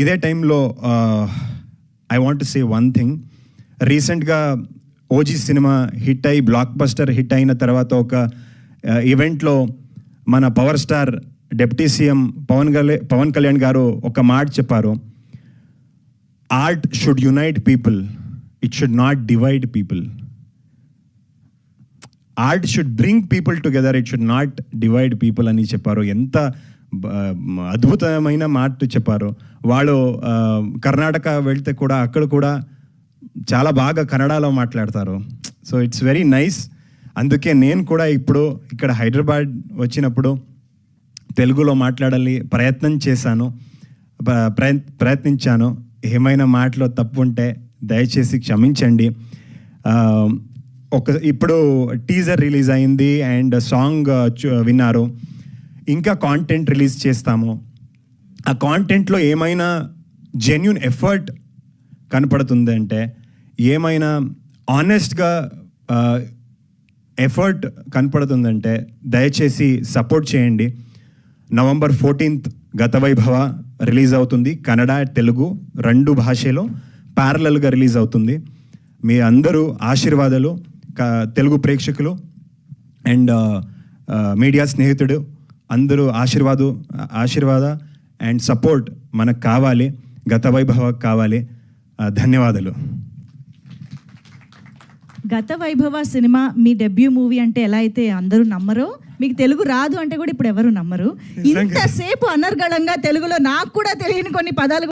ఇదే టైంలో I want say one thing రీసెంట్గా ఓజీ సినిమా హిట్ అయి బ్లాక్ బస్టర్ హిట్ అయిన తర్వాత ఒక ఈవెంట్లో మన power star deputy CM Pawan Kalyan Pawan Kalyan గారు ఒక మాట చెప్పారు. Art should unite people it should not divide people art should bring people together it should not divide people అని చెప్పారు. ఎంత అద్భుతమైన మాట చెప్పారు. వాళ్ళు కర్ణాటక వెళ్తే కూడా అక్కడ కూడా చాలా బాగా కన్నడలో మాట్లాడతారు. సో ఇట్స్ వెరీ నైస్ అందుకే నేను కూడా ఇప్పుడు ఇక్కడ హైదరాబాద్ వచ్చినప్పుడు తెలుగులో మాట్లాడాలి ప్రయత్నం చేశాను. ప్రయత్- ప్రయత్నించాను. ఏమైనా మాటలో తప్పు ఉంటే దయచేసి క్షమించండి. ఒక ఇప్పుడు టీజర్ రిలీజ్ అయింది అండ్ సాంగ్ చూ విన్నారు. ఇంకా కాంటెంట్ రిలీజ్ చేస్తాము. ఆ కాంటెంట్లో ఏమైనా జెన్యున్ ఎఫర్ట్ కనపడుతుంది అంటే ఏమైనా ఆనెస్ట్గా ఎఫర్ట్ కనపడుతుందంటే దయచేసి సపోర్ట్ చేయండి. నవంబర్ ఫోర్టీన్త్ గత వైభవ రిలీజ్ అవుతుంది. కన్నడ తెలుగు రెండు భాషలో ప్యారలల్గా రిలీజ్ అవుతుంది. మీ అందరూ ఆశీర్వాదాలు క- తెలుగు ప్రేక్షకులు అండ్ మీడియా స్నేహితుడు అందరూ ఆశీర్వాదు ఆశీర్వాద అండ్ సపోర్ట్ మనకు కావాలి గత వైభవ కావాలి. ధన్యవాదాలు. గత వైభవ సినిమా మీ డెబ్యూ మూవీ అంటే ఎలా అయితే అందరూ నమ్మరో మీకు తెలుగు రాదు అంటే కూడా ఇప్పుడు ఎవరు నమ్మరు. ఇంతసేపు అనర్గళంగా తెలుగులో నాకు కూడా తెలియని కొన్ని పదాలు